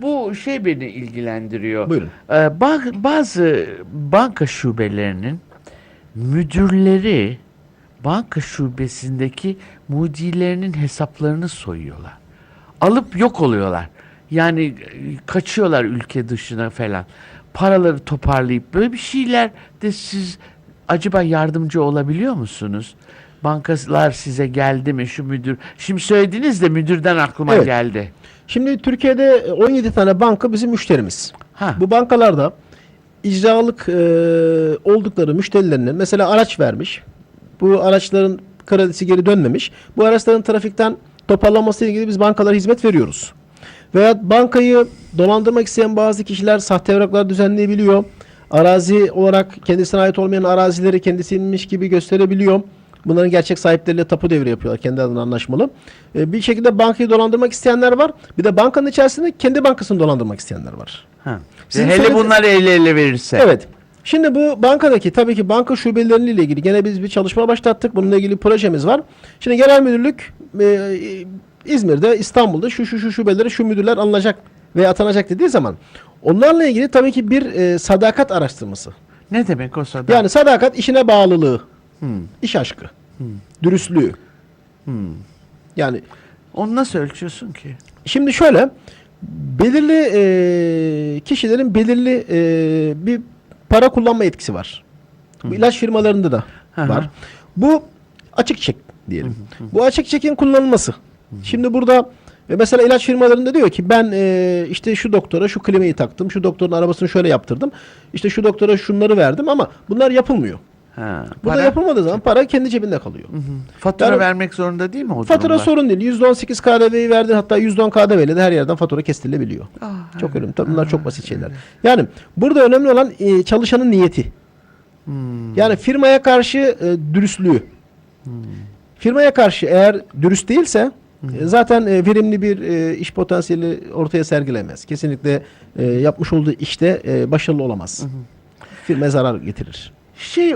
Bu şey beni ilgilendiriyor. Buyurun. Ee, ba- bazı banka şubelerinin müdürleri banka şubesindeki mudilerinin hesaplarını soyuyorlar. Alıp yok oluyorlar. Yani e, kaçıyorlar ülke dışına falan. Paraları toparlayıp böyle bir şeyler de siz acaba yardımcı olabiliyor musunuz? Bankalar size geldi mi şu müdür? Şimdi söylediniz de müdürden aklıma Evet. geldi. Şimdi Türkiye'de 17 tane banka bizim müşterimiz. Ha. Bu bankalarda icralık e, oldukları müşterilerine mesela araç vermiş. Bu araçların kredisi geri dönmemiş. Bu araçların trafikten toparlanması ile ilgili biz bankalara hizmet veriyoruz. Veya bankayı dolandırmak isteyen bazı kişiler sahte evraklar düzenleyebiliyor. Arazi olarak kendisine ait olmayan arazileri kendisiymiş gibi gösterebiliyor. Bunların gerçek sahipleriyle tapu devri yapıyorlar kendi adına anlaşmalı. E, bir şekilde bankayı dolandırmak isteyenler var. Bir de bankanın içerisinde kendi bankasını dolandırmak isteyenler var. Ha. Sizin Hele söyledi- bunları ele ele verirse. Evet. Şimdi bu bankadaki tabii ki banka şubeleriyle ilgili gene biz bir çalışma başlattık. Bununla ilgili projemiz var. Şimdi genel müdürlük e, İzmir'de, İstanbul'da şu şu şu şubelere şu müdürler alınacak ve atanacak dediği zaman onlarla ilgili tabii ki bir e, sadakat araştırması. Ne demek o sadaka? Yani sadakat işine bağlılığı, Hmm, iş aşkı, dürüstlüğü. hmm. Yani Onu nasıl ölçüyorsun ki? Şimdi şöyle belirli e, kişilerin belirli e, bir para kullanma etkisi var. Bu ilaç firmalarında da Hı hı. var. Bu açık çek diyelim. Bu açık çekin kullanılması. Şimdi burada e, mesela ilaç firmalarında diyor ki ben e, işte şu doktora şu klimayı taktım, şu doktorun arabasını şöyle yaptırdım. İşte şu doktora şunları verdim ama bunlar yapılmıyor. Ha, Burada para- yapılmadığı zaman para kendi cebinde kalıyor. Hı hı. Fatura Yani- vermek zorunda değil mi o Fatura durumlar? sorun değil. %18 KDV'yi verdin hatta %10 KDV ile de her yerden fatura kestirilebiliyor. Ah, Çok önemli. Tabii bunlar çok basit şeyler. Yani burada önemli olan e, çalışanın niyeti. hmm, Yani firmaya karşı e, dürüstlüğü. Firmaya karşı eğer dürüst değilse e, zaten e, verimli bir e, iş potansiyeli ortaya sergilemez. Kesinlikle e, yapmış olduğu işte e, başarılı olamaz. Firmaya zarar getirir. Şey